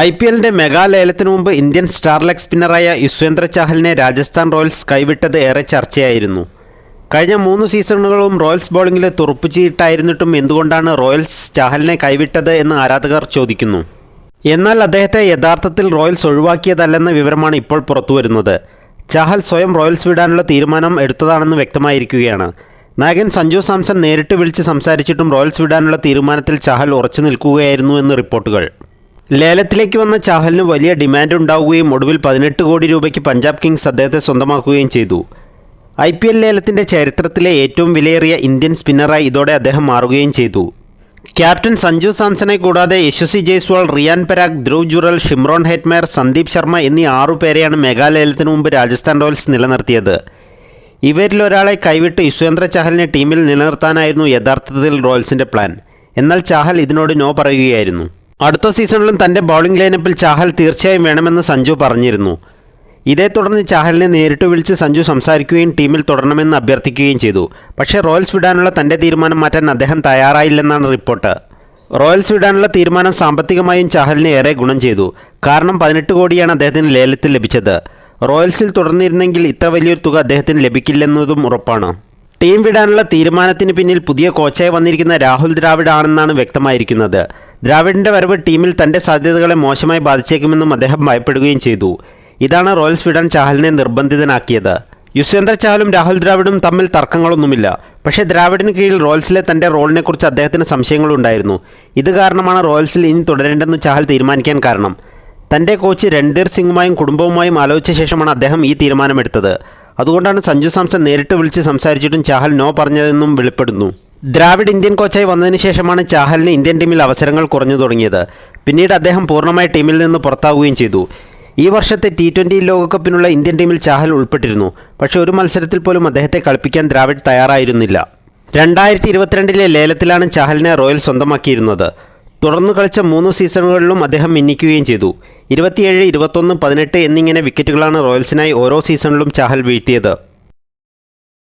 I P എല്ലിന്റെ mega ലേലത്തിനു മുമ്പ് ഇന്ത്യൻ സ്റ്റാർ ലെഗ് സ്പിന്നറായ യുസ്വേന്ദ്ര ചാഹലിനെ രാജസ്ഥാൻ റോയൽസ് കൈവിട്ടത് ഏറെ ചർച്ചയായിരുന്നു. കഴിഞ്ഞ മൂന്ന് സീസണുകളും റോയൽസ് ബോളിംഗിൽ തുറപ്പിച്ചിട്ടായിരുന്നിട്ടും എന്തുകൊണ്ടാണ് റോയൽസ് ചാഹലിനെ കൈവിട്ടത് എന്ന് ആരാധകർ ചോദിക്കുന്നു. എന്നാൽ അദ്ദേഹത്തെ യഥാർത്ഥത്തിൽ റോയൽസ് ഒഴിവാക്കിയതല്ലെന്ന വിവരമാണ് ഇപ്പോൾ പുറത്തുവരുന്നത്. ചാഹൽ സ്വയം റോയൽസ് വിടാനുള്ള തീരുമാനം എടുത്തതാണെന്ന് വ്യക്തമായിരിക്കുകയാണ്. നായകൻ സഞ്ജു സാംസൺ നേരിട്ട് വിളിച്ച് സംസാരിച്ചിട്ടും റോയൽസ് വിടാനുള്ള തീരുമാനത്തിൽ ചാഹൽ ഉറച്ചു നിൽക്കുകയായിരുന്നു എന്ന് റിപ്പോർട്ടുകൾ. ലേലത്തിലേക്ക് വന്ന ചാഹലിന് വലിയ ഡിമാൻഡ് ഉണ്ടാവുകയും ഒടുവിൽ പതിനെട്ട് കോടി രൂപയ്ക്ക് പഞ്ചാബ് കിങ്സ് അദ്ദേഹത്തെ സ്വന്തമാക്കുകയും ചെയ്തു. ഐ പി എൽ ലേലത്തിന്റെ ചരിത്രത്തിലെ ഏറ്റവും വിലയേറിയ ഇന്ത്യൻ സ്പിന്നറായി ഇതോടെ അദ്ദേഹം മാറുകയും ചെയ്തു. ക്യാപ്റ്റൻ സഞ്ജു സാംസനെ കൂടാതെ യശസ്വി ജയ്സ്വാൾ റിയാൻ പരാഗ് ധ്രുവ് ജുറൽ ഷിംറോൺ ഹെറ്റ്മയർ സന്ദീപ് ശർമ്മ എന്നീ ആറു പേരെയാണ് മെഗാലയലത്തിനു മുമ്പ് രാജസ്ഥാൻ റോയൽസ് നിലനിർത്തിയത്. ഇവരിൽ ഒരാളെ കൈവിട്ട് യുസ്വേന്ദ്ര ചാഹലിനെ ടീമിൽ നിലനിർത്താനായിരുന്നു യഥാർത്ഥത്തിൽ റോയൽസിന്റെ പ്ലാൻ. എന്നാൽ ചാഹൽ ഇതിനോട് നോ പറയുകയായിരുന്നു. അടുത്ത സീസണിലും തന്റെ ബൗളിംഗ് ലൈനപ്പിൽ ചാഹൽ തീർച്ചയായും വേണമെന്ന് സഞ്ജു പറഞ്ഞിരുന്നു. ഇതേ തുടർന്ന് ചാഹലിനെ നേരിട്ട് വിളിച്ച് സഞ്ജു സംസാരിക്കുകയും ടീമിൽ തുടരണമെന്ന് അഭ്യർത്ഥിക്കുകയും ചെയ്തു. പക്ഷേ റോയൽസ് വിടാനുള്ള തന്റെ തീരുമാനം മാറ്റാൻ അദ്ദേഹം തയ്യാറായില്ലെന്നാണ് റിപ്പോർട്ട്. റോയൽസ് വിടാനുള്ള തീരുമാനം സാമ്പത്തികമായും ചാഹലിന് ഏറെ ഗുണം ചെയ്തു. കാരണം പതിനെട്ട് കോടിയാണ് അദ്ദേഹത്തിന് ലേലത്തിൽ ലഭിച്ചത്. റോയൽസിൽ തുടർന്നിരുന്നെങ്കിൽ ഇത്ര വലിയൊരു തുക അദ്ദേഹത്തിന് ലഭിക്കില്ലെന്നതും ഉറപ്പാണ്. ടീം വിടാനുള്ള തീരുമാനത്തിന് പിന്നിൽ പുതിയ കോച്ചായി വന്നിരിക്കുന്ന രാഹുൽ ദ്രാവിഡ് ആണെന്നാണ് വ്യക്തമായിരിക്കുന്നത്. ദ്രാവിഡിന്റെ വരവ് ടീമിൽ തന്റെ സാധ്യതകളെ മോശമായി ബാധിച്ചേക്കുമെന്നും അദ്ദേഹം ഭയപ്പെടുകയും ചെയ്തു. ഇതാണ് റോയൽസ് വിടാൻ ചാഹലിനെ നിർബന്ധിതനാക്കിയത്. യുസ്വേന്ദ്ര ചാഹലും രാഹുൽ ദ്രാവിഡും തമ്മിൽ തർക്കങ്ങളൊന്നുമില്ല. പക്ഷേ ദ്രാവിഡിന് കീഴിൽ റോയൽസിലെ തന്റെ റോളിനെക്കുറിച്ച് അദ്ദേഹത്തിന് സംശയങ്ങളുണ്ടായിരുന്നു. ഇത് കാരണമാണ് റോയൽസിൽ ഇനി തുടരേണ്ടെന്ന് ചാഹൽ തീരുമാനിക്കാൻ കാരണം. തന്റെ കോച്ച് രൺധീർ സിംഗുമായും കുടുംബവുമായും ആലോചിച്ച ശേഷമാണ് അദ്ദേഹം ഈ തീരുമാനമെടുത്തത്. അതുകൊണ്ടാണ് സഞ്ജു സാംസൺ നേരിട്ട് വിളിച്ച് സംസാരിച്ചിട്ടും ചാഹൽ നോ പറഞ്ഞതെന്നും വെളിപ്പെടുന്നു. ദ്രാവിഡ് ഇന്ത്യൻ കോച്ചായി വന്നതിന് ശേഷമാണ് ചാഹലിന് ഇന്ത്യൻ ടീമിൽ അവസരങ്ങൾ കുറഞ്ഞു തുടങ്ങിയത്. പിന്നീട് അദ്ദേഹം പൂർണമായി ടീമിൽ നിന്ന് പുറത്താവുകയും ചെയ്തു. ഈ വർഷത്തെ ടി ട്വന്റി ലോകകപ്പിനുള്ള ഇന്ത്യൻ ടീമിൽ ചാഹൽ ഉൾപ്പെട്ടിരുന്നു. പക്ഷേ ഒരു മത്സരത്തിൽ പോലും അദ്ദേഹത്തെ കളിപ്പിക്കാൻ ദ്രാവിഡ് തയ്യാറായിരുന്നില്ല. രണ്ടായിരത്തി ഇരുപത്തിരണ്ടിലെ ലേലത്തിലാണ് ചാഹലിനെ റോയൽ സ്വന്തമാക്കിയിരുന്നത്. തുടർന്ന് കളിച്ച മൂന്ന് സീസണുകളിലും അദ്ദേഹം മിന്നിക്കുകയും ചെയ്തു. ഇരുപത്തിയേഴ് ഇരുപത്തൊന്ന് പതിനെട്ട് എന്നിങ്ങനെ വിക്കറ്റുകളാണ് റോയൽസിനായി ഓരോ സീസണിലും ചാഹൽ വീഴ്ത്തിയത്.